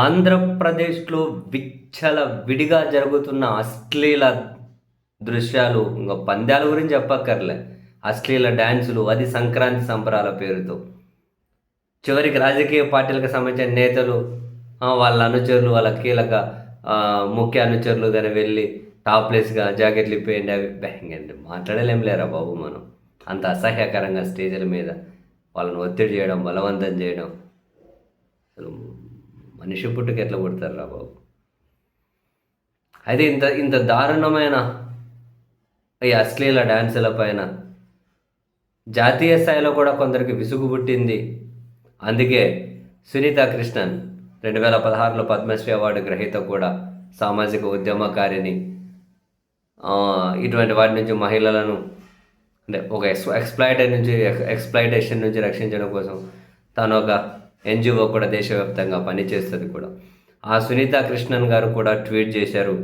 ఆంధ్రప్రదేశ్లో విచ్చల విడిగా జరుగుతున్న అశ్లీల దృశ్యాలు ఇంకా పంద్యాల గురించి చెప్పక్కర్లే. అశ్లీల డ్యాన్సులు అది సంక్రాంతి సంబరాల పేరుతో. చివరికి రాజకీయ పార్టీలకు సంబంధించిన నేతలు వాళ్ళ అనుచరులు వాళ్ళ కీలక ముఖ్య అనుచరులు కానీ వెళ్ళి టాప్లెస్గా జాకెట్లు ఇప్పేయండి అవి బ్యాంగండి మాట్లాడలేం లేరా బాబు మనం. అంత అసహ్యకరంగా స్టేజ్ల మీద వాళ్ళని ఒత్తిడి చేయడం బలవంతం చేయడం. అసలు మనిషి పుట్టుకు ఎట్లా కొడతారు రా బాబు? అయితే ఇంత ఇంత దారుణమైన ఈ అశ్లీల డ్యాన్సుల పైన జాతీయ స్థాయిలో కూడా కొందరికి విసుగు పుట్టింది. అందుకే సునీత కృష్ణన్ రెండు వేల పదహారులో పద్మశ్రీ అవార్డు గ్రహీత కూడా సామాజిక ఉద్యమకారిని ఇటువంటి వాటి నుంచి మహిళలను అంటే ఒక ఎక్స్ ఎక్స్ప్లాయిటర్ నుంచి ఎక్స్ప్లాయిటేషన్ నుంచి రక్షించడం కోసం తను ఒక ఎన్జిఓ కూడా దేశవ్యాప్తంగా పనిచేస్తుంది కూడా. ఆ సునీత కృష్ణన్ గారు కూడా ట్వీట్ చేశారు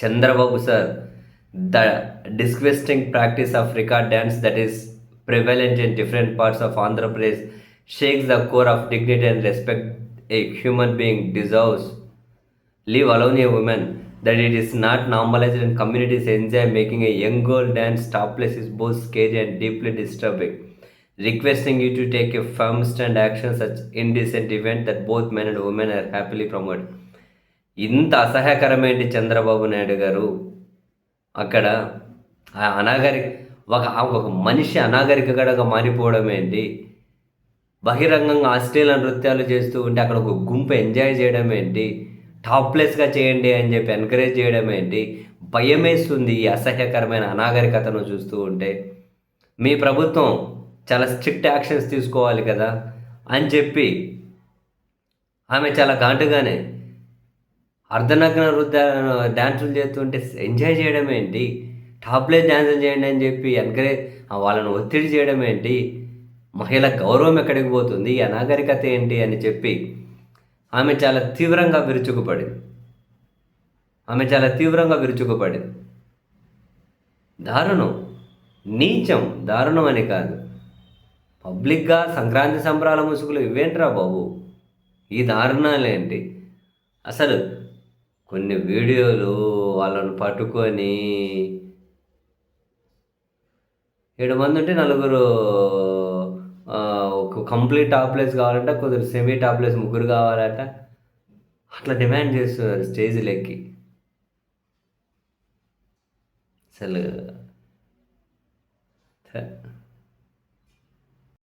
Chandrababu sir the disgusting practice of record dance that is prevalent in different parts of Andhra Pradesh shakes the core of dignity and respect a human being deserves. Leave alone a woman that it is not normalized and communities enjoy making a young girl dance top place is both scary and deeply disturbing. Requesting you to take a firm stand action such indecent event that both men and women are happily promoted. ఇంత అసహ్యకరమేంటి చంద్రబాబు నాయుడు గారు. అక్కడ ఆ అనాగరి ఒక ఒక మనిషి అనాగరికగా మారిపోవడం ఏంటి? బహిరంగంగా ఆస్ట్రేలియా నృత్యాలు చేస్తూ ఉంటే అక్కడ ఒక గుంపు ఎంజాయ్ చేయడం ఏంటి? టాప్లెస్గా చేయండి అని చెప్పి ఎంకరేజ్ చేయడం ఏంటి? భయమేస్తుంది ఈ అసహ్యకరమైన అనాగరికతను చూస్తూ ఉంటే. మీ ప్రభుత్వం చాలా స్ట్రిక్ట్ యాక్షన్స్ తీసుకోవాలి కదా అని చెప్పి ఆమె చాలా ఘాటుగానే అర్ధనగ్న వృద్ధ డ్యాన్సులు చేస్తుంటే ఎంజాయ్ చేయడం ఏంటి? టాప్లెస్ డ్యాన్సులు చేయండి అని చెప్పి ఎంకరేజ్ వాళ్ళని ఒత్తిడి చేయడం ఏంటి? మహిళ గౌరవం ఎక్కడికి పోతుంది? ఈ అనాగరికత ఏంటి? అని చెప్పి ఆమె చాలా తీవ్రంగా విరుచుకుపడింది. ఆమె చాలా తీవ్రంగా విరుచుకుపడింది. దారుణం. నీచం. దారుణం అని కాదు. పబ్లిక్గా సంక్రాంతి సంబరాల ముసుగులు ఇవేంట్రా బాబు? ఈ దారుణాలేంటి అసలు కొన్ని వీడియోలు వాళ్ళను పట్టుకొని ఏడు మంది ఉంటే నలుగురు ఒక కంప్లీట్ టాప్లెస్ కావాలంటే కొందరు సెమీ టాప్లెస్ ముగ్గురు కావాలంట. అట్లా డిమాండ్ చేస్తున్నారు స్టేజ్లు ఎక్కి అసలు థ.